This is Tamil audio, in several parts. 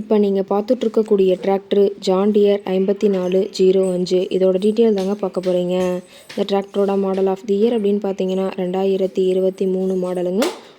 இப்போ நீங்கள் பார்த்துட்ருக்கக்கூடிய டிராக்டர் ஜான்டியர் ஐம்பத்தி நாலு ஜீரோ அஞ்சு. இதோட டீட்டெயில் தாங்க பார்க்க போகிறீங்க இந்த டிராக்டரோட மாடல் ஆஃப் தி இயர் அப்படின்னு பார்த்தீங்கன்னா ரெண்டாயிரத்தி இருபத்தி மூணு மாடலுங்க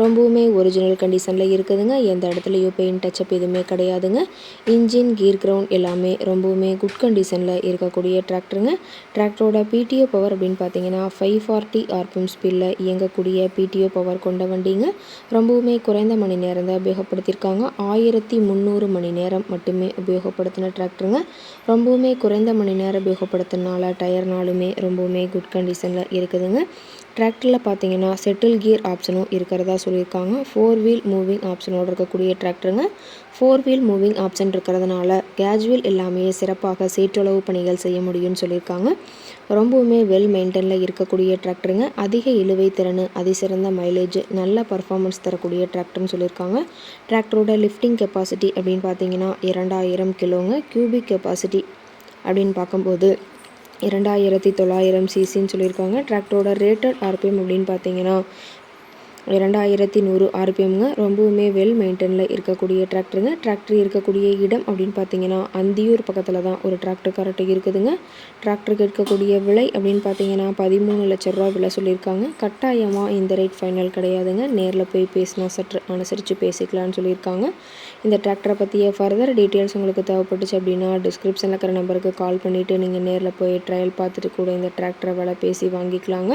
ரொம்பவுமே ஒரிஜினல் கண்டிஷனில் இருக்குதுங்க. எந்த இடத்துலையும் பெயிண்ட் டச்சப் எதுவுமே கிடையாதுங்க. இன்ஜின் கீர் கிரவுண்ட் எல்லாமே ரொம்பவுமே குட் கண்டிஷனில் இருக்கக்கூடிய டிராக்டருங்க டிராக்டரோட பிடிஓ பவர் அப்படின்னு பார்த்தீங்கன்னா ஃபைவ் ஃபார்ட்டி ஆர்பிஎம் ஸ்பீடில் இயங்கக்கூடிய பிடிஓ பவர் கொண்ட வண்டிங்க. ரொம்பவுமே குறைந்த மணி நேரம் தான் உபயோகப்படுத்தியிருக்காங்க. ஆயிரத்தி முந்நூறு மணி நேரம் மட்டுமே உபயோகப்படுத்தின டிராக்டருங்க ரொம்பவுமே குறைந்த மணி நேரம் உபயோகப்படுத்தினால டயர்னாலுமே ரொம்பவுமே குட் கண்டிஷனில் இருக்குதுங்க. டிராக்டரில் பார்த்தீங்கன்னா செட்டில் கியர் ஆப்ஷனும் இருக்கிறதா சொல்லியிருக்காங்க. ஃபோர் வீல் மூவிங் ஆப்ஷனோடு இருக்கக்கூடிய டிராக்டருங்க ஃபோர் வீல் மூவிங் ஆப்ஷன் இருக்கிறதுனால கேஜுவல் எல்லாமே சிறப்பாக சீற்றளவு பணிகள் செய்ய முடியும்னு சொல்லியிருக்காங்க. ரொம்பவுமே வெல் மெயின்டெயினில் இருக்கக்கூடிய டிராக்டருங்க அதிக இழுவை திறன் அதிசிறந்த மைலேஜ் நல்ல பர்ஃபார்மன்ஸ் தரக்கூடிய டிராக்டர்னு சொல்லியிருக்காங்க. டிராக்டரோட லிஃப்டிங் கெப்பாசிட்டி அப்படின்னு பார்த்தீங்கன்னா இரண்டாயிரம் கிலோங்க கியூபிக் கெப்பாசிட்டி அப்படின்னு பார்க்கும்போது இரண்டாயிரத்தி தொள்ளாயிரம் சிசின்னு சொல்லியிருக்காங்க. டிராக்டரோட ரேட்டட் ஆர்பிஎம் அப்படின்னு பார்த்தீங்கன்னா இரண்டாயிரத்தி நூறு ஆர்பிஎம்ங்க. ரொம்பவுமே வெல் மெயின்டெனில் இருக்கக்கூடிய டிராக்டருங்க டிராக்டர் இருக்கக்கூடிய இடம் அப்படின்னு பார்த்தீங்கன்னா அந்தியூர் பக்கத்தில் தான் ஒரு டிராக்டர் கரெக்டாக இருக்குதுங்க. டிராக்டருக்கு இருக்கக்கூடிய விலை அப்படின்னு பார்த்தீங்கன்னா பதிமூணு லட்ச ரூபா விலை சொல்லியிருக்காங்க. கட்டாயமாக இந்த ரேட் ஃபைனல் கிடையாதுங்க. நேரில் போய் பேசினா சற்று அனுசரித்து பேசிக்கலாம்னு சொல்லியிருக்காங்க. இந்த டிராக்டரை பற்றிய ஃபர்தர் டீட்டெயில்ஸ் உங்களுக்கு தேவைப்பட்டுச்சு அப்படின்னா டிஸ்கிரிப்ஷனில் இருக்கிற நம்பருக்கு கால் பண்ணிவிட்டு நீங்கள் நேரில் போய் ட்ரையல் பார்த்துட்டு கூட இந்த டிராக்டரை விலை பேசி வாங்கிக்கலாங்க.